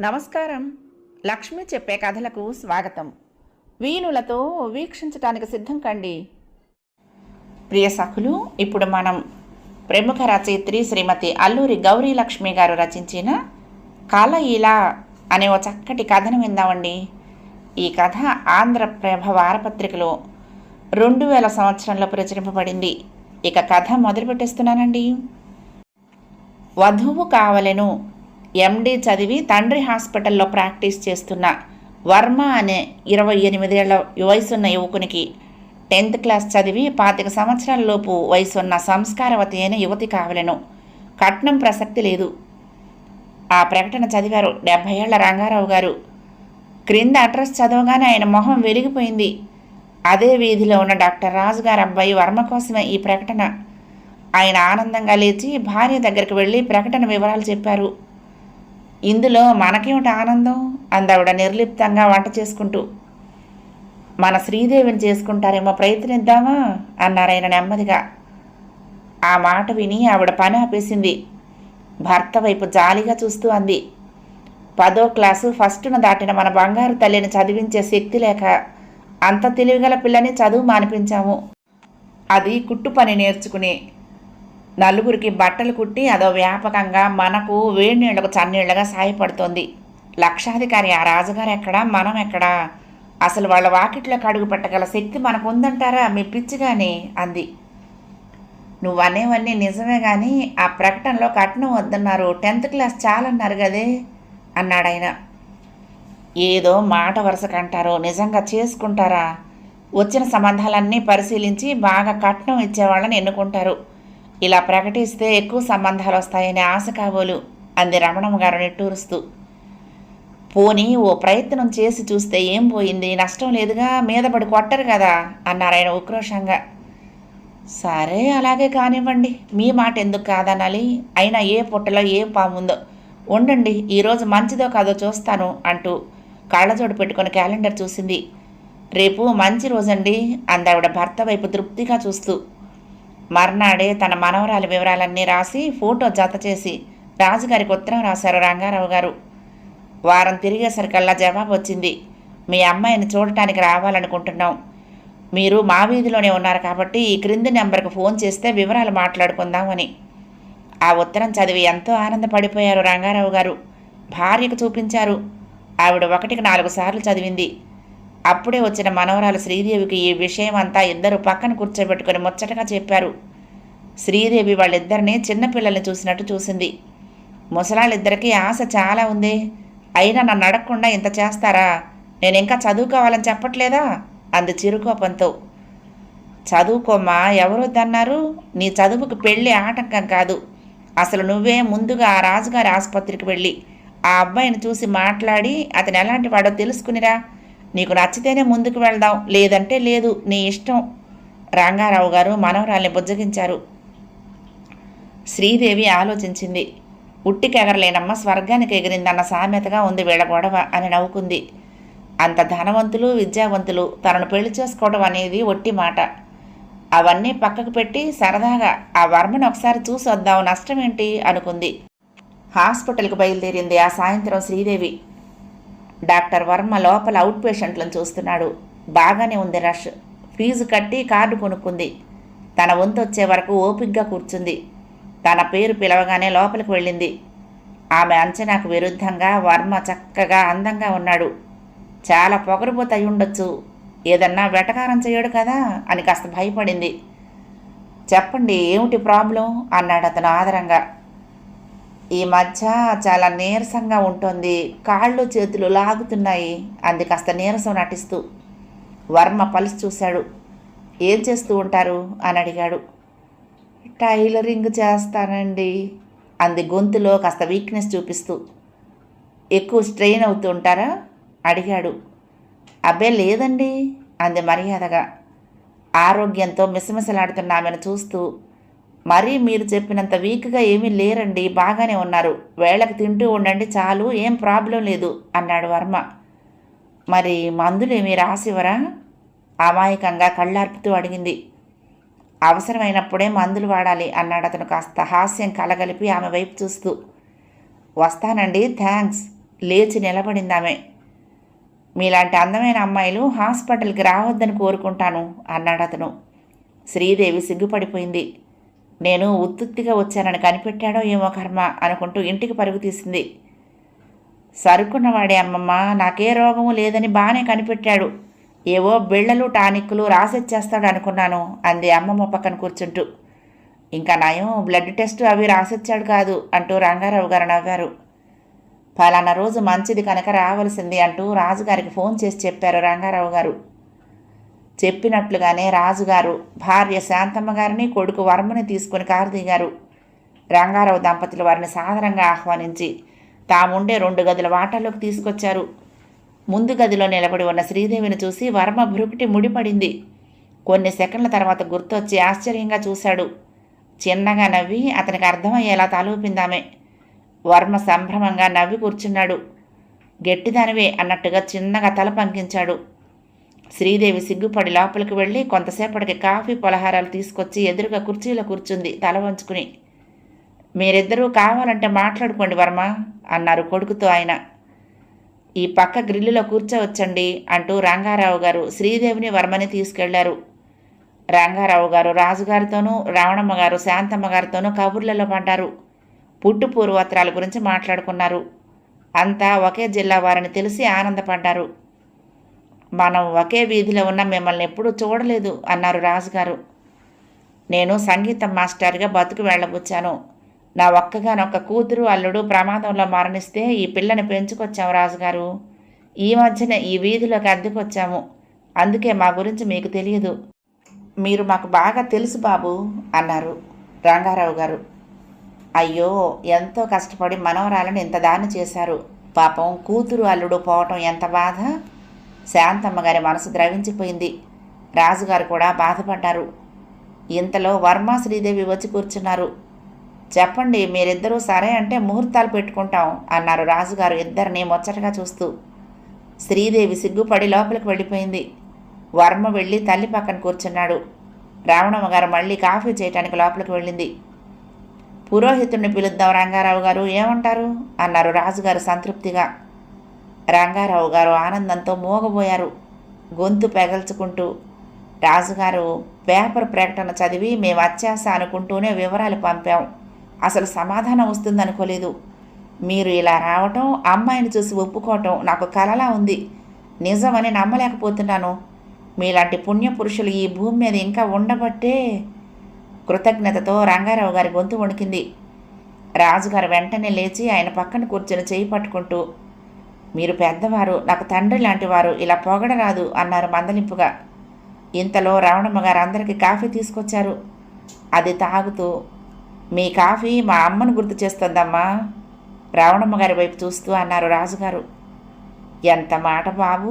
నమస్కారం. లక్ష్మి చెప్పే కథలకు స్వాగతం. వీణులతో వీక్షించటానికి సిద్ధం కండి. ప్రియ సఖులు ఇప్పుడు మనం ప్రముఖ రచయిత్రి శ్రీమతి అల్లూరి గౌరీ లక్ష్మి గారు రచించిన కళ ఇలా అనే ఓ చక్కటి కథను విందామండి. ఈ కథ ఆంధ్రప్రభ వారపత్రికలో రెండు వేల సంవత్సరంలో ప్రచురింపబడింది. ఇక కథ మొదలు పెట్టేస్తున్నానండి వధువు కావలెను ఎండి చదివి తండ్రి హాస్పిటల్లో ప్రాక్టీస్ చేస్తున్న వర్మ అనే ఇరవై ఎనిమిదేళ్ళ వయసున్న యువకునికి టెన్త్ క్లాస్ చదివి పాతిక సంవత్సరాలలోపు వయసున్న సంస్కారవతి అయిన యువతి కావలెను. కట్నం ప్రసక్తి లేదు. ఆ ప్రకటన చదివారు డెబ్భై ఏళ్ళ రంగారావు గారు. క్రింద అడ్రస్ చదవగానే ఆయన మొహం వెలిగిపోయింది. అదే వీధిలో ఉన్న డాక్టర్ రాజుగారు అబ్బాయి వర్మ కోసమే ఈ ప్రకటన. ఆయన ఆనందంగా లేచి భార్య దగ్గరికి వెళ్ళి ప్రకటన వివరాలు చెప్పారు. ఇందులో మనకేమిటి ఆనందం? అందావిడ నిర్లిప్తంగా వంట చేసుకుంటూ మన శ్రీదేవిని చేసుకుంటారేమో ప్రయత్నిద్దామా? అన్నారాయన నెమ్మదిగా. ఆ మాట విని ఆవిడ పని ఆపేసింది. భర్త వైపు జాలిగా చూస్తూ అంది. పదో క్లాసు ఫస్టున దాటిన మన బంగారు తల్లిని చదివించే శక్తి లేక అంత తెలివిగల పిల్లని చదువు మానిపించాము. అది కుట్టు పని నేర్చుకుని నలుగురికి బట్టలు కుట్టి అదో వ్యాపకంగా మనకు వేడి నీళ్ళకు చన్నీళ్ళుగా సాయపడుతోంది. లక్షాధికారి ఆ రాజుగారు ఎక్కడా? మనం ఎక్కడా? అసలు వాళ్ళ వాకిట్లోకి అడుగు పెట్టగల శక్తి మనకు ఉందంటారా మీ పిచ్చిగాని అంది. నువ్వనేవన్నీ నిజమే కానీ ఆ ప్రకటనలో కట్నం వద్దన్నారు. టెన్త్ క్లాస్ చాలన్నారు కదే అన్నాడాయన ఏదో మాట వరుసకంటారో నిజంగా చేసుకుంటారా? వచ్చిన సంబంధాలన్నీ పరిశీలించి బాగా కట్నం ఇచ్చేవాళ్ళని ఎన్నుకుంటారు. ఇలా ప్రకటిస్తే ఎక్కువ సంబంధాలు వస్తాయని ఆశ కాబోలు అంది రమణమ్మ గారు నిట్టూరుస్తూ. పోనీ ఓ ప్రయత్నం చేసి చూస్తే ఏం పోయింది? నష్టం లేదుగా మీద పడి కొట్టరు కదా అన్నారు ఆయన ఉక్రోషంగా. సరే అలాగే కానివ్వండి. మీ మాట ఎందుకు కాదనాలి? అయినా ఏ పుట్టలో ఏ పాముందో. ఉండండి ఈరోజు మంచిదో కాదో చూస్తాను అంటూ కళ్ళజోడు పెట్టుకుని క్యాలెండర్ చూసింది. రేపు మంచి రోజండి అందావిడ భర్త వైపు తృప్తిగా చూస్తూ మర్నాడే తన మనవరాలి వివరాలన్నీ రాసి ఫోటో జత చేసి రాజుగారికి ఉత్తరం రాశారు రంగారావు గారు. వారం తిరిగేసరికల్లా జవాబు వచ్చింది మీ అమ్మాయిని చూడటానికి రావాలనుకుంటున్నాం. మీరు మా వీధిలోనే ఉన్నారు కాబట్టి ఈ క్రింది నెంబర్కి ఫోన్ చేస్తే వివరాలు మాట్లాడుకుందామని ఆ ఉత్తరం చదివి ఎంతో ఆనందపడిపోయారు రంగారావు గారు. భార్యకు చూపించారు. ఆవిడ ఒకటికి నాలుగు సార్లు చదివింది. అప్పుడే వచ్చిన మనవరాలు శ్రీదేవికి ఈ విషయం అంతా ఇద్దరు పక్కన కూర్చోబెట్టుకుని ముచ్చటగా చెప్పారు. శ్రీదేవి వాళ్ళిద్దరిని చిన్నపిల్లల్ని చూసినట్టు చూసింది. ముసలాళ్ళిద్దరికీ ఆశ చాలా ఉంది. అయినా నన్ను అడగకుండా ఇంత చేస్తారా? నేను ఇంకా చదువుకోవాలని చెప్పట్లేదా? అంది చిరుకోపంతో. చదువుకోమ్మా ఎవరొద్దన్నారు నీ చదువుకు పెళ్ళి ఆటంకం కాదు. అసలు నువ్వే ముందుగా ఆ రాజుగారి ఆసుపత్రికి వెళ్ళి ఆ అబ్బాయిని చూసి మాట్లాడి అతను ఎలాంటి వాడో తెలుసుకునిరా. నీకు నచ్చితేనే ముందుకు వెళ్దాం. లేదంటే లేదు నీ ఇష్టం. రంగారావు గారు మనవరాల్ని బుజ్జగించారు. శ్రీదేవి ఆలోచించింది. ఉట్టికెగరలేనమ్మ స్వర్గానికి ఎగిరిందన్న సామెతగా ఉంది వీళ్ళ గొడవ అని నవ్వుకుంది. అంత ధనవంతులు విద్యావంతులు తనను పెళ్ళి చేసుకోవడం అనేది ఒట్టి మాట. అవన్నీ పక్కకు పెట్టి సరదాగా ఆ వర్మను ఒకసారి చూసి వద్దాం నష్టం ఏంటి అనుకుంది. హాస్పిటల్కి బయలుదేరింది ఆ సాయంత్రం శ్రీదేవి. డాక్టర్ వర్మ లోపల అవుట్ పేషెంట్లను చూస్తున్నాడు. బాగానే ఉంది రష్. ఫీజు కట్టి కార్డు కొనుక్కుంది. తన వంతు వచ్చే వరకు ఓపిగ్గా కూర్చుంది. తన పేరు పిలవగానే లోపలికి వెళ్ళింది. ఆమె అంచనాకు విరుద్ధంగా వర్మ చక్కగా అందంగా ఉన్నాడు. చాలా పొగరుబోతు ఉండొచ్చు. ఏదన్నా వెటకారం చేయడు కదా అని కాస్త భయపడింది. చెప్పండి ఏమిటి ప్రాబ్లం? అన్నాడు అతను ఆదరంగా. ఈ మధ్య చాలా నీరసంగా ఉంటుంది. కాళ్ళు చేతులు లాగుతున్నాయి. అంది కాస్త నీరసం నటిస్తూ. వర్మ పలిసి చూశాడు. ఏం చేస్తూ ఉంటారు? అని అడిగాడు. టైలరింగ్ చేస్తానండి అంది గొంతులో కాస్త వీక్నెస్ చూపిస్తూ. ఎక్కువ స్ట్రెయిన్ అవుతూ ఉంటారా? అడిగాడు. అబ్బే లేదండి అంది మర్యాదగా. ఆరోగ్యంతో మిసమిసలాడుతున్న ఆమెను చూస్తూ మరీ మీరు చెప్పినంత వీక్గా ఏమీ లేరండి బాగానే ఉన్నారు. వేళకు తింటూ ఉండండి చాలు ఏం ప్రాబ్లం లేదు అన్నాడు వర్మ. మరి మందులు ఏమీ రాసివరా అమాయకంగా కళ్ళార్పుతూ అడిగింది. అవసరమైనప్పుడే మందులు వాడాలి అన్నాడు అతను కాస్త హాస్యం కలగలిపి ఆమె వైపు చూస్తూ. వస్తానండి థ్యాంక్స్ లేచి నిలబడింది ఆమె మీలాంటి అందమైన అమ్మాయిలు హాస్పిటల్కి రావద్దని కోరుకుంటాను అన్నాడు అతను. శ్రీదేవి సిగ్గుపడిపోయింది. నేను ఉత్తుత్తిగా వచ్చానని కనిపెట్టాడో ఏమో కర్మ అనుకుంటూ ఇంటికి పరుగు తీసింది. సరుకున్నవాడే అమ్మమ్మ నాకే రోగము లేదని బాగానే కనిపెట్టాడు. ఏవో బిళ్ళలు టానిక్లు రాసిచ్చేస్తాడు అనుకున్నాను అంది అమ్మమ్మ పక్కన కూర్చుంటూ. ఇంకా నయం బ్లడ్ టెస్ట్ అవి రాసిచ్చాడు కాదు అంటూ రంగారావు గారు నవ్వారు. ఫలానా రోజు మంచిది కనుక రావలసింది అంటూ రాజుగారికి ఫోన్ చేసి చెప్పారు రంగారావు గారు. చెప్పినట్లుగానే రాజుగారు భార్య శాంతమ్మ గారిని కొడుకు వర్మని తీసుకుని కారుదిగారు రంగారావు దంపతులు వారిని సాధారణంగా ఆహ్వానించి తాముండే రెండు గదుల వాటాల్లోకి తీసుకొచ్చారు. ముందు గదిలో నిలబడి ఉన్న శ్రీదేవిని చూసి వర్మ భృకుటి ముడిపడింది. కొన్ని సెకండ్ల తర్వాత గుర్తొచ్చి ఆశ్చర్యంగా చూశాడు. చిన్నగా నవ్వి అతనికి అర్థమయ్యేలా తలూపిందామే. వర్మ సంభ్రమంగా నవ్వి కూర్చున్నాడు. గట్టిదానివే అన్నట్టుగా చిన్నగా తల పంకించాడు. శ్రీదేవి సిగ్గుపడి లోపలికి వెళ్ళి కొంతసేపటికి కాఫీ పలహారాలు తీసుకొచ్చి ఎదురుగా కుర్చీలో కూర్చుంది తల వంచుకుని. మీరిద్దరూ కావాలంటే మాట్లాడుకోండి వర్మ అన్నారు కొడుకుతో ఆయన. ఈ పక్క గ్రిల్లులో కూర్చోవచ్చండి అంటూ రంగారావు గారు శ్రీదేవిని వర్మని తీసుకెళ్ళారు. రంగారావు గారు రాజుగారితోనూ రావణమ్మ గారు శాంతమ్మ గారితోనూ కబుర్లలో పడ్డారు. పుట్టు పూర్వోత్తరాల గురించి మాట్లాడుకున్నారు. అంతా ఒకే జిల్లా వారని తెలిసి ఆనందపడ్డారు. మనం ఒకే వీధిలో ఉన్న మిమ్మల్ని ఎప్పుడూ చూడలేదు అన్నారు రాజుగారు. నేను సంగీతం మాస్టర్గా బతుకు వెళ్ళబుచ్చాను. నా ఒక్కగానొక్క కూతురు అల్లుడు ప్రమాదంలో మరణిస్తే ఈ పిల్లని పెంచుకొచ్చాం రాజుగారు. ఈ మధ్యన ఈ వీధిలోకి అద్దెకొచ్చాము. అందుకే మా గురించి మీకు తెలియదు. మీరు మాకు బాగా తెలుసు బాబు అన్నారు రంగారావు గారు. అయ్యో ఎంతో కష్టపడి మనవరాలను ఇంత దాని చేశారు. పాపం కూతురు అల్లుడు పోవటం ఎంత బాధ? శాంతమ్మ గారి మనసు ద్రవించిపోయింది. రాజుగారు కూడా బాధపడ్డారు. ఇంతలో వర్మ శ్రీదేవి వచ్చి కూర్చున్నారు. చెప్పండి మీరిద్దరూ సరే అంటే ముహూర్తాలు పెట్టుకుంటాం అన్నారు రాజుగారు ఇద్దరిని ముచ్చటగా చూస్తూ. శ్రీదేవి సిగ్గుపడి లోపలికి వెళ్ళిపోయింది. వర్మ వెళ్ళి తల్లి పక్కన కూర్చున్నాడు. రావణమ్మ గారు మళ్ళీ కాఫీ చేయటానికి లోపలికి వెళ్ళింది. పురోహితుడిని పిలుద్దాం రంగారావు గారు ఏమంటారు? అన్నారు రాజుగారు సంతృప్తిగా. రంగారావు గారు ఆనందంతో మోగబోయారు. గొంతు పెగల్చుకుంటూ రాజుగారు పేపర్ ప్రకటన చదివి మేము వచ్చేసా అనుకుంటూనే వివరాలు పంపాం. అసలు సమాధానం వస్తుందనుకోలేదు. మీరు ఇలా రావటం అమ్మాయిని చూసి ఒప్పుకోవటం నాకు కలలా ఉంది. నిజమని నమ్మలేకపోతున్నాను. మీలాంటి పుణ్యపురుషులు ఈ భూమి మీద ఇంకా ఉండబట్టే కృతజ్ఞతతో రంగారావు గారి గొంతు వణికింది. రాజుగారు వెంటనే లేచి ఆయన పక్కన కూర్చొని చేయి పట్టుకుంటూ మీరు పెద్దవారు నాకు తండ్రి లాంటివారు ఇలా పొగడరాదు అన్నారు మందలింపుగా. ఇంతలో రావణమ్మ గారు అందరికీ కాఫీ తీసుకొచ్చారు. అది తాగుతూ మీ కాఫీ మా అమ్మను గుర్తు చేస్తుందమ్మా రావణమ్మ గారి వైపు చూస్తూ అన్నారు రాజుగారు. ఎంత మాట బాబు!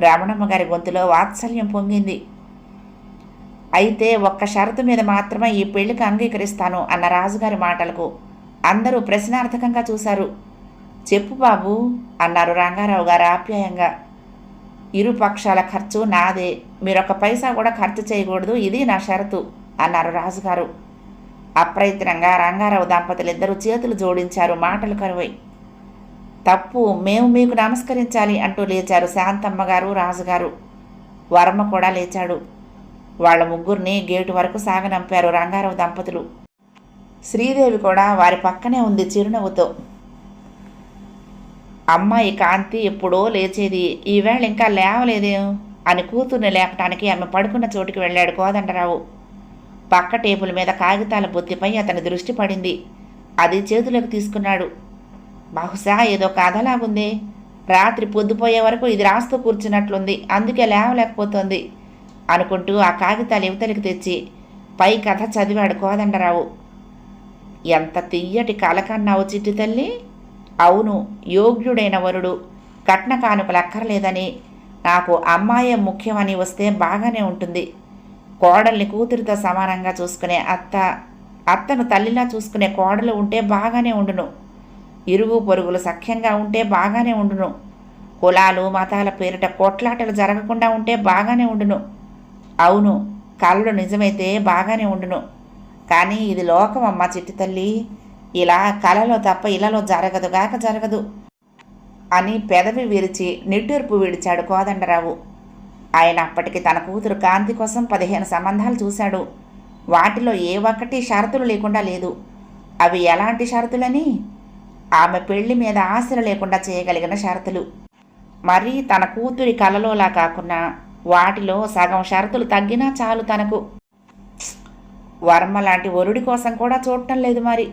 రావణమ్మ గారి గొంతులో వాత్సల్యం పొంగింది. అయితే ఒక్క షరతు మీద మాత్రమే ఈ పెళ్ళికి అంగీకరిస్తాను అన్న రాజుగారి మాటలకు అందరూ ప్రశ్నార్థకంగా చూశారు. చెప్పు బాబు అన్నారు రంగారావు గారు ఆప్యాయంగా. ఇరు పక్షాల ఖర్చు నాదే మీరొక పైసా కూడా ఖర్చు చేయకూడదు ఇది నా షరతు అన్నారు రాజుగారు. అప్రయత్నంగా రంగారావు దంపతులు ఇద్దరు చేతులు జోడించారు మాటలు కరువై. తప్పు మేము మీకు నమస్కరించాలి అంటూ లేచారు శాంతమ్మ గారు రాజుగారు. వర్మ కూడా లేచాడు. వాళ్ళ ముగ్గురిని గేటు వరకు సాగనంపారు రంగారావు దంపతులు. శ్రీదేవి కూడా వారి పక్కనే ఉంది చిరునవ్వుతో. అమ్మాయి కాంతి ఎప్పుడో లేచేది. ఈవేళ ఇంకా లేవలేదే. అని కూతుర్ని లేపటానికి ఆమె పడుకున్న చోటుకి వెళ్ళాడు కోదండరావు. పక్క టేబుల్ మీద కాగితాల బొత్తిపై అతని దృష్టి పడింది. అది చేతులకు తీసుకున్నాడు. బహుశా ఏదో కథలాగుంది. రాత్రి పొద్దుపోయే వరకు ఇది రాస్తూ కూర్చున్నట్లుంది. అందుకే లేవలేకపోతోంది అనుకుంటూ ఆ కాగితాలు ఇవతలికి తెచ్చి పై కథ చదివాడు కోదండరావు. ఎంత తియ్యటి కల కన్నావు చిట్టి తల్లి. అవును యోగ్యుడైన వరుడు. కట్న కానుకలు అక్కర్లేదని. నాకు అమ్మాయే ముఖ్యమని వస్తే బాగానే ఉంటుంది. కోడల్ని కూతురితో సమానంగా చూసుకునే అత్త అత్తను తల్లిలా చూసుకునే కోడలు ఉంటే బాగానే ఉండును. ఇరుగు పొరుగులు సఖ్యంగా ఉంటే బాగానే ఉండును. కులాలు మతాల పేరిట కొట్లాటలు జరగకుండా ఉంటే బాగానే ఉండును. అవును కళ్ళు నిజమైతే బాగానే ఉండును. కానీ ఇది లోకమమ్మ చిట్టి తల్లి. ఇలా కలలో తప్ప ఇలాలో జరగదు గాక జరగదు అని పెదవి విరిచి నిట్టూర్పు విడిచాడు కోదండరావు. ఆయన అప్పటికి తన కూతురు కాంతి కోసం పదిహేను సంబంధాలు చూశాడు. వాటిలో ఏ ఒక్కటి షరతులు లేకుండా లేదు. అవి ఎలాంటి షరతులని? ఆమె పెళ్ళి మీద ఆశలు లేకుండా చేయగలిగిన షరతులు. మరి తన కూతురి కలలోలా కాకుండా వాటిలో సగం షరతులు తగ్గినా చాలు తనకు. వర్మ లాంటి వరుడి కోసం కూడా చూడటం లేదు మరి.